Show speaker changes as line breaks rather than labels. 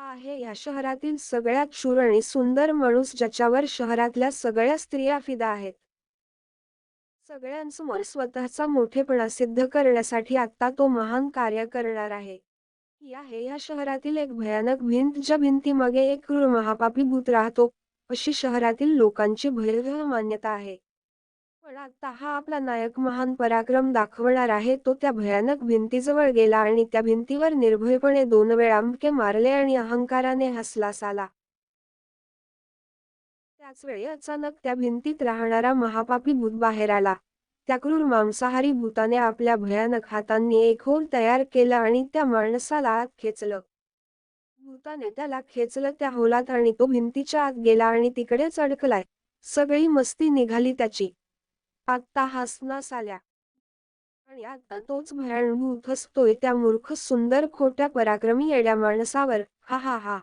हा आहे. या शहरातील सगळ्यात शूर आणि सुंदर माणूस ज्याच्यावर शहरातल्या सगळ्या स्त्रिया फिदा आहेत. सगळ्यांसमोर स्वतःचा मोठेपणा सिद्ध करण्यासाठी आता तो महान कार्य करणार आहे. ही आहे या शहरातील एक भयानक भिंत ज्या भिंतीमागे एक क्रूर महापापी भूत राहतो अशी शहरातील लोकांची भयभय मान्यता आहे. आता हा आपला नायक महान पराक्रम दाखवणार आहे तो त्या भयानक भिंतीजवळ गेला आणि त्या भिंतीवर निर्भयपणे दोन वेळा अमके मारले आणि अहंकाराने हसला साला. त्याचवेळी अचानक त्या भिंतीत राहणारा महापापी भूत बाहेर आला. त्या क्रूर मांसाहारी भूताने आपल्या भयानक हातांनी एक होल तयार केला आणि त्या माणसाला आत खेचलं. भूताने त्याला खेचलं त्या होलात आणि तो भिंतीच्या आत गेला आणि तिकडेच अडकलाय. सगळी मस्ती निघाली त्याची. आत्ता हसनास आल्या. आणि आता तोच भयानभूत हसतोय त्या मूर्ख सुंदर खोट्या पराक्रमी येड्या माणसावर. हा हा हा.